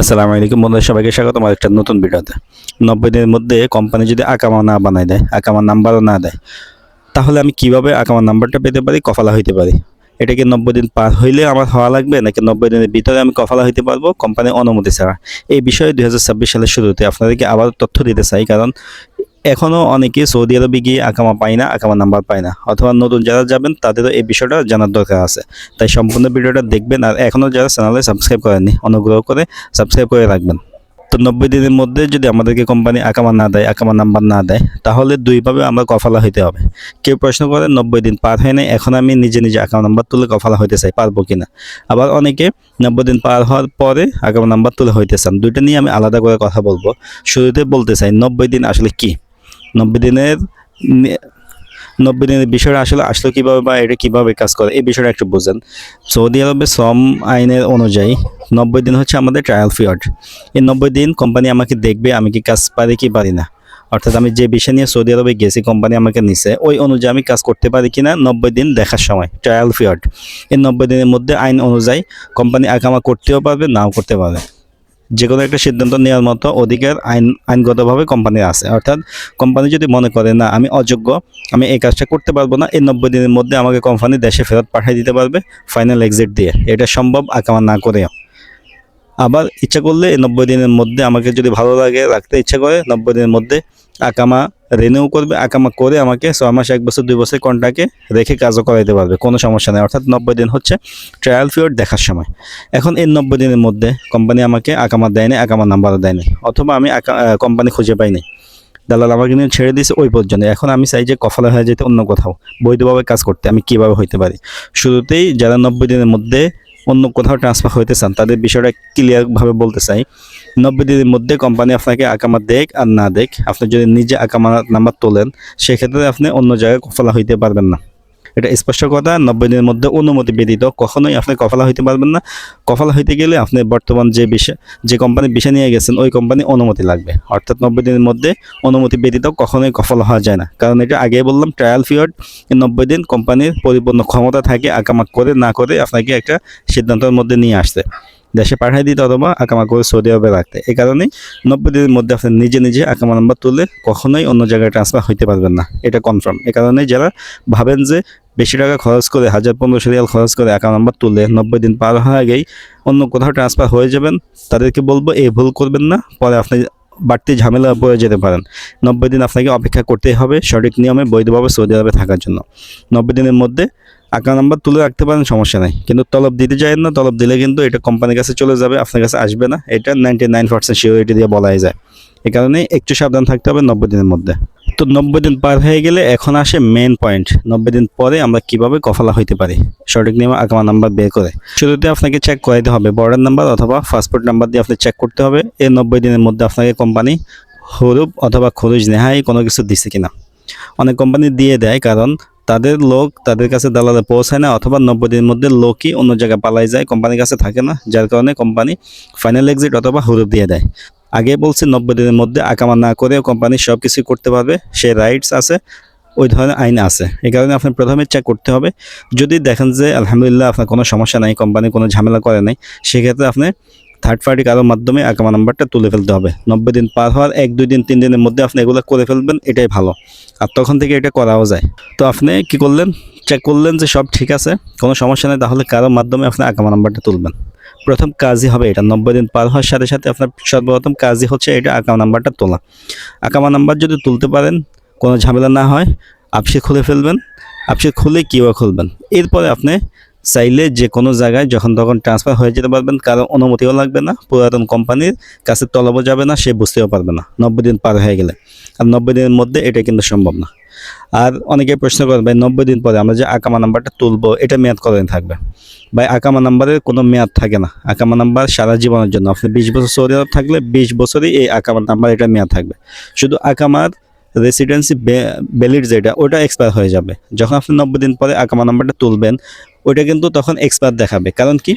আসসালামু আলাইকুম বন্ধুরা, সবাইকে স্বাগত আমার একটা নতুন ভিডিওতে। নব্বই দিনের মধ্যে কোম্পানি যদি আকামা না বানায় দেয়, আকামার নাম্বারও না দেয়, তাহলে আমি কীভাবে আকামার নাম্বারটা পেতে পারি, কফালা হইতে পারি? এটা কি নব্বই দিন পার হইলে আমার হওয়া লাগবে, নাকি নব্বই দিনের ভিতরে আমি কফালা হইতে পারব? কোম্পানির অনুমতি ছাড়া। এই বিষয়ে দুই হাজার ছাব্বিশ সালের শুরুতে আপনাদেরকে আবার তথ্য দিতে চাই, কারণ এখনও অনেকে সৌদি আরবে গিয়ে আকামা পায় না, আকামা নাম্বার পায় না। অথবা নতুন যারা যাবেন, তাদেরও এই বিষয়টা জানার দরকার আছে। তাই সম্পূর্ণ ভিডিওটা দেখবেন আর এখনও যারা চ্যানেলে সাবস্ক্রাইব করেননি, অনুগ্রহ করে সাবস্ক্রাইব করে রাখবেন। তো নব্বই দিনের মধ্যে যদি আমাদেরকে কোম্পানি আকামা না দেয়, আকামা নাম্বার না দেয়, তাহলে দুইভাবে আমরা কফালা হইতে হবে। কেউ প্রশ্ন করে, নব্বই দিন পার হয় নাই, এখন আমি নিজে নিজে আকামা নাম্বার তুলে কফালা হইতে চাই, পারব কিনা? আবার অনেকে নব্বই দিন পার হওয়ার পরে আকামা নাম্বার তুলে হইতে চান। দুইটা নিয়ে আমি আলাদা করে কথা বলব। শুরুতে বলতে চাই, নব্বই দিন আসলে কি? নব্বই দিনের নব্বই দিনের বিষয়টা আসলে আসলে কীভাবে বা এটা কীভাবে কাজ করে, এই বিষয়টা একটু বুঝেন। সৌদি আরবে শ্রম আইনের অনুযায়ী নব্বই দিন হচ্ছে আমাদের ট্রায়াল পিরিয়ড এই নব্বই দিন কোম্পানি আমাকে দেখবে আমি কি কাজ পারি কি পারি না। অর্থাৎ আমি যে বিষয় নিয়ে সৌদি আরবে গেছি কোম্পানি আমাকে নিছে, ওই অনুযায়ী আমি কাজ করতে পারি কিনা নব্বই দিন দেখার সময় ট্রায়াল পিরিয়ড এই নব্বই দিনের মধ্যে আইন অনুযায়ী কোম্পানি আকামা করতেও পারবে, নাও করতে পারবে। যে কোনো একটা সিদ্ধান্ত নেওয়ার মতো অধিকার আইন, আইনগতভাবে কোম্পানির আছে। অর্থাৎ কোম্পানি যদি মনে করে, না, আমি অযোগ্য, আমি এই কাজটা করতে পারব না, এই নব্বই দিনের মধ্যে আমাকে কোম্পানি দেশে ফেরত পাঠিয়ে দিতে পারবে ফাইনাল এক্সিট দিয়ে। এটা সম্ভব আকামা না করেও। আবার ইচ্ছা করলে নব্বই দিনের মধ্যে আমাকে যদি ভালো লাগে, রাখতে ইচ্ছা করে, নব্বই দিনের মধ্যে আকামা রিনিউ করবে, আকামা করে আমাকে ছয় মাস, এক বছর, দুই বছর কন্ট্রাক্টে রেখে কাজও করাইতে পারবে, কোনো সমস্যা নেই। অর্থাৎ নব্বই দিন হচ্ছে ট্রায়াল পিরিয়ড দেখার সময়। এখন এই নব্বই দিনের মধ্যে কোম্পানি আমাকে আকামা দেয়নি আকামা নাম্বারও দেয়নি, অথবা আমি কোম্পানি খুঁজে পাইনি। দালাল আমাকে নিয়ে ছেড়ে দিয়েছে ওই পর্যন্ত। এখন আমি চাই যে কফলা হয়ে যেতে অন্য কোথাও, বৈধভাবে কাজ করতে, আমি কীভাবে হইতে পারি? শুরুতেই যারা নব্বই দিনের মধ্যে অন্য কোথাও ট্রান্সফার হইতে চান, তাদের বিষয়টা ক্লিয়ারভাবে বলতে চাই। নব্বই দিনের মধ্যে কোম্পানি আপনাকে আকামা দেখ আর না দেখ আপনি যদি নিজে আকামা নাম্বার তোলেন, সেক্ষেত্রে আপনি অন্য জায়গায় ফলা হইতে পারবেন না। এটা স্পষ্ট কথা, নব্বই দিনের মধ্যে অনুমতি ব্যতীত কখনোই আপনি কফলা হইতে পারবেন না। কফলা হইতে গেলে আপনি বর্তমান যে বিষয়, যে কোম্পানি বিষয় নিয়ে গেছেন, ওই কোম্পানি অনুমতি লাগবে। অর্থাৎ নব্বই দিনের মধ্যে অনুমতি ব্যতীত কখনোই কফল হওয়া যায় না। কারণ এটা আগে বললাম ট্রায়াল পিরিয়ড নব্বই দিন কোম্পানির পরিপূর্ণ ক্ষমতা থাকে, আকামাক করে, না করে আপনাকে একটা সিদ্ধান্তের মধ্যে নিয়ে আসতে। দেশে পাঠিয়ে দিতে অথবা আকামা করে সৌদি আরবে রাখতে। এই কারণে নব্বই দিনের মধ্যে আপনি নিজে নিজে আকামা নাম্বার তুলে কখনোই অন্য জায়গায় ট্রান্সফার হইতে পারবেন না। এটা কনফার্ম এ কারণে যারা ভাবেন যে বেশি টাকা খরচ করে, হাজার পনেরোশো রিয়াল খরচ করে অ্যাকাউন্ট নাম্বার তুলে নব্বই দিন পার হওয়ার আগেই অন্য কোথাও ট্রান্সফার হয়ে যাবেন, তাদেরকে বলব এই ভুল করবেন না, পরে আপনি বাড়তি ঝামেলা পড়ে যেতে পারেন। নব্বই দিন আপনাকে অপেক্ষা করতেই হবে সঠিক নিয়মে বৈধভাবে সৌদি আরবে থাকার জন্য। নব্বই দিনের মধ্যে আঁকা নাম্বার তুলে রাখতে পারেন, সমস্যা নাই। কিন্তু তলব দিতে যায় না, তলব দিলে কিন্তু এটা কোম্পানির কাছে চলে যাবে, আপনার কাছে আসবে না। এটা নাইনটি নাইন পার্সেন্ট সিওরিটি দিয়ে বলাই যায়। এই কারণে একটু সাবধান থাকতে হবে নব্বই দিনের মধ্যে। তো নব্বই দিন পার হয়ে গেলে এখন আসে মেন পয়েন্ট নব্বই দিন পরে আমরা কীভাবে কফলা হইতে পারি? সঠিক নিয়মে আকামা নাম্বার বের করে। শুরুতে আপনাকে চেক করাইতে হবে বর্ডার নাম্বার অথবা পাসপোর্ট নাম্বার দিয়ে আপনি চেক করতে হবে। এই নব্বই দিনের মধ্যে আপনাকে কোম্পানি হরুপ অথবা খরচ নেহাই কোনো কিছু দিচ্ছে কিনা। অনেক কোম্পানি দিয়ে দেয় কারণ তাদের লোক তাদের কাছে দালালে পৌঁছায় না, অথবা নব্বই দিনের মধ্যে লোকই অন্য জায়গায় পালাই যায়, কোম্পানির কাছে থাকে না, যার কারণে কোম্পানি ফাইনাল এক্সিট অথবা হরুপ দিয়ে দেয়। আগে বলছে নব্বই দিনের মধ্যে আকামা না করেও কোম্পানি সব কিছুই করতে পারবে, সে রাইটস আছে, ওই ধরনের আইন আছে। এই কারণে আপনি প্রথমে চেক করতে হবে। যদি দেখেন যে আলহামদুলিল্লাহ আপনার কোনো সমস্যা নাই, কোম্পানি কোনো ঝামেলা করে নাই, সেক্ষেত্রে আপনি থার্ড পার্টি কারোর মাধ্যমে আকামা নাম্বারটা তুলে ফেলতে হবে। নব্বই দিন পার হওয়ার এক, দুই দিন, তিন দিনের মধ্যে আপনি এগুলো করে ফেলবেন, এটাই ভালো। আর তখন থেকে এটা করাও যায়। তো আপনি কি করলেন? চেক করলেন যে সব ঠিক আছে, কোনো সমস্যা নেই, তাহলে কারোর মাধ্যমে আপনি আকামা নাম্বারটা তুলবেন। প্রথম কাজই হবে এটা, নব্বই দিন পার হওয়ার সাথে সাথে আপনার সর্বপ্রথম কাজই হচ্ছে এটা আকামা নাম্বারটা তোলা। আকামা নাম্বার যদি তুলতে পারেন, কোনো ঝামেলা না হয়, আপসে খুলে ফেলবেন, আপসে খুলে কিউআর খুলবেন। এরপরে আপনি চাইলে যে কোনো জায়গায় যখন তখন ট্রান্সফার হয়ে যেতে পারবেন কারও অনুমতিও লাগবে না, পুরাতন কোম্পানির কাছে তলবও যাবে না, সে বুঝতেও পারবে না, নব্বই দিন পার হয়ে গেলে। আর নব্বই দিনের মধ্যে এটা কিন্তু সম্ভব না। আর অনেকে প্রশ্ন করবে ভাই, নব্বই দিন পরে আমরা যে আকামা নাম্বারটা তুলবো, এটা মেয়াদ কতদিন থাকবে? ভাই, আকামা নাম্বারের কোনো মেয়াদ থাকে না। আকামা নাম্বার সারা জীবনের জন্য, আপনি বিশ বছর সৌদি আরব থাকলে বিশ বছরই এই আকামা নাম্বার এটা মেয়াদ থাকবে। শুধু আকামার রেসিডেন্সি ভ্যালিড যেটা, ওটা এক্সপায়ার হয়ে যাবে। যখন আপনি নব্বই দিন পরে আকামা নাম্বারটা তুলবেন ওইটা কিন্তু তখন এক্সপায়ার দেখাবে। কারণ কি?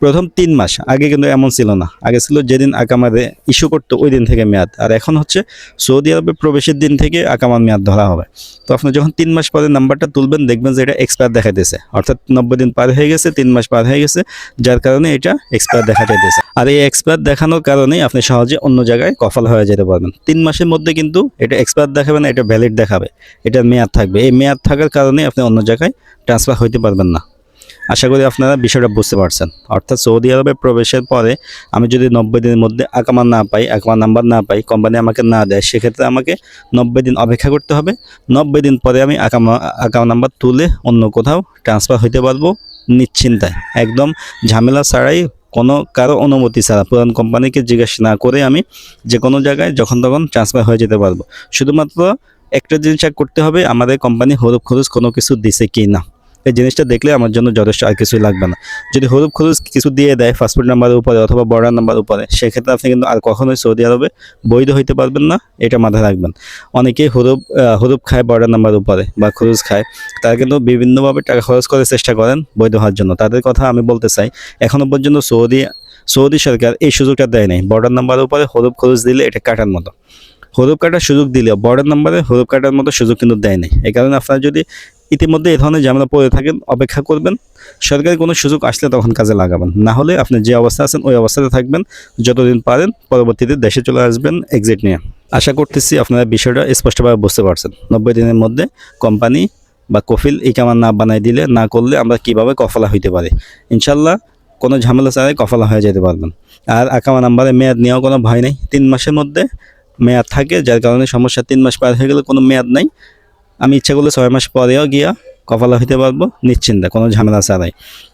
প্রথম তিন মাস, আগে কিন্তু এমন ছিল না। আগে ছিল যেদিন আকামারে ইস্যু করতো ওই দিন থেকে মেয়াদ। আর এখন হচ্ছে সৌদি আরবে প্রবেশের দিন থেকে আকামার মেয়াদ ধরা হবে। তো আপনি যখন তিন মাস পরে নাম্বারটা তুলবেন, দেখবেন যে এটা এক্সপায়ার দেখাইতেছে। অর্থাৎ নব্বই দিন পার হয়ে গেছে, তিন মাস পার হয়ে গেছে, যার কারণে এটা এক্সপায়ার দেখা যাইতেছে আর এই এক্সপায়ার দেখানোর কারণেই আপনি সহজে অন্য জায়গায় কফল হয়ে যেতে পারবেন। তিন মাসের মধ্যে কিন্তু এটা এক্সপায়ার দেখাবে না, এটা ভ্যালিড দেখাবে। এটার মেয়াদ থাকবে। এই মেয়াদ থাকার কারণে আপনি অন্য জায়গায় ট্রান্সফার হইতে পারবেন না। আশা করি আপনারা বিষয়টা বুঝতে পারছেন। অর্থাৎ সৌদি আরবে প্রবেশের পরে আমি যদি নব্বই দিনের মধ্যে আকামা না পাই, আকামা নাম্বার না পাই, কোম্পানি আমাকে না দেয়, সেক্ষেত্রে আমাকে নব্বই দিন অপেক্ষা করতে হবে। নব্বই দিন পরে আমি আকামা আকামা নাম্বার তুলে অন্য কোথাও ট্রান্সফার হইতে পারব নিশ্চিন্তায়। একদম ঝামেলা ছাড়াই কোনো কারও অনুমতি ছাড়া, পুরান কোম্পানিকে জিজ্ঞেস না করে আমি যে কোনো জায়গায় যখন তখন ট্রান্সফার হয়ে যেতে পারব। শুধুমাত্র একটা জিনিস করতে হবে, আমাদের কোম্পানি হরুপ খরচ কোনো কিছু দিছে কি না এই জিনিসটা দেখলে আমার জন্য যথেষ্ট আর কিছুই লাগবে না। যদি হরুপ খরচ কিছু দিয়ে দেয় পাসপোর্ট নাম্বারের উপরে অথবা বর্ডার নাম্বার উপরে, সেক্ষেত্রে আপনি কিন্তু আর কখনোই সৌদি আরবে বৈধ হইতে পারবেন না, এটা মাথায় রাখবেন। অনেকেই হরুপ হরুপ খায় বর্ডার নাম্বার উপরে বা খরচ খায়। তারা কিন্তু বিভিন্নভাবে টাকা খরচ করার চেষ্টা করেন বৈধ হওয়ার জন্য। তাদের কথা আমি বলতে চাই এখনও পর্যন্ত সৌদি সৌদি সরকার এই সুযোগটা দেয় নাই। বর্ডার নাম্বারের উপরে হরুপ খরচ দিলে এটা কাটার মতো। হরুপ কাটার সুযোগ দিলে বর্ডার নাম্বারে হরুপ কাটার মতো সুযোগ কিন্তু দেয় নাই। এই কারণে আপনারা যদি ইতিমধ্যে এই ধরনের ঝামেলা পড়ে থাকেন, অপেক্ষা করবেন, সরকারি কোনো সুযোগ আসলে তখন কাজে লাগাবেন। না হলে আপনি যে অবস্থা আছেন, ওই অবস্থাতে থাকবেন, যতদিন পারেন পরবর্তীতে দেশে চলে আসবেন এক্সিট নিয়ে। আশা করতেছি আপনারা বিষয়টা স্পষ্টভাবে বুঝতে পারছেন। নব্বই দিনের মধ্যে কোম্পানি বা কফিল ইকামা না বানাই দিলে, না করলে আমরা কীভাবে কফলা হইতে পারি? ইনশাল্লাহ কোনো ঝামেলা ছাড়াই কফলা হয়ে যেতে পারবেন। আর আকামা নাম্বারে মেয়াদ নেওয়া কোনো ভয় নেই। তিন মাসের মধ্যে মেয়াদ থাকে, যার কারণে সমস্যা তিন মাস পার হয়ে গেলে কোনো মেয়াদ নাই। আমি ইচ্ছা করলে ছয় মাস পরেও গিয়া কপালা হইতে পারব, নিশ্চিন্তে, কোনো ঝামেলা ছাড়াই।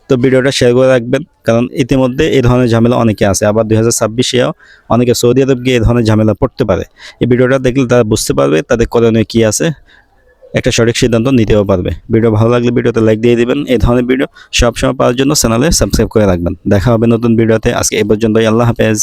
তো ভিডিওটা শেয়ার করে রাখবেন, কারণ ইতিমধ্যে এই ধরনের ঝামেলা অনেকে আছে। আবার দুই হাজার ছাব্বিশেও অনেকে সৌদি আরব গিয়ে এই ধরনের ঝামেলা পড়তে পারে। এই ভিডিওটা দেখলে তারা বুঝতে পারবে তাদের করণীয় কী আছে, একটা সঠিক সিদ্ধান্ত নিতেও পারবে। ভিডিও ভালো লাগলে ভিডিওতে লাইক দিয়ে দিবেন। এই ধরনের ভিডিও সবসময় পাওয়ার জন্য চ্যানেলে সাবস্ক্রাইব করে রাখবেন। দেখা হবে নতুন ভিডিওতে। আজকে এই পর্যন্তই। আল্লাহ হাফেজ।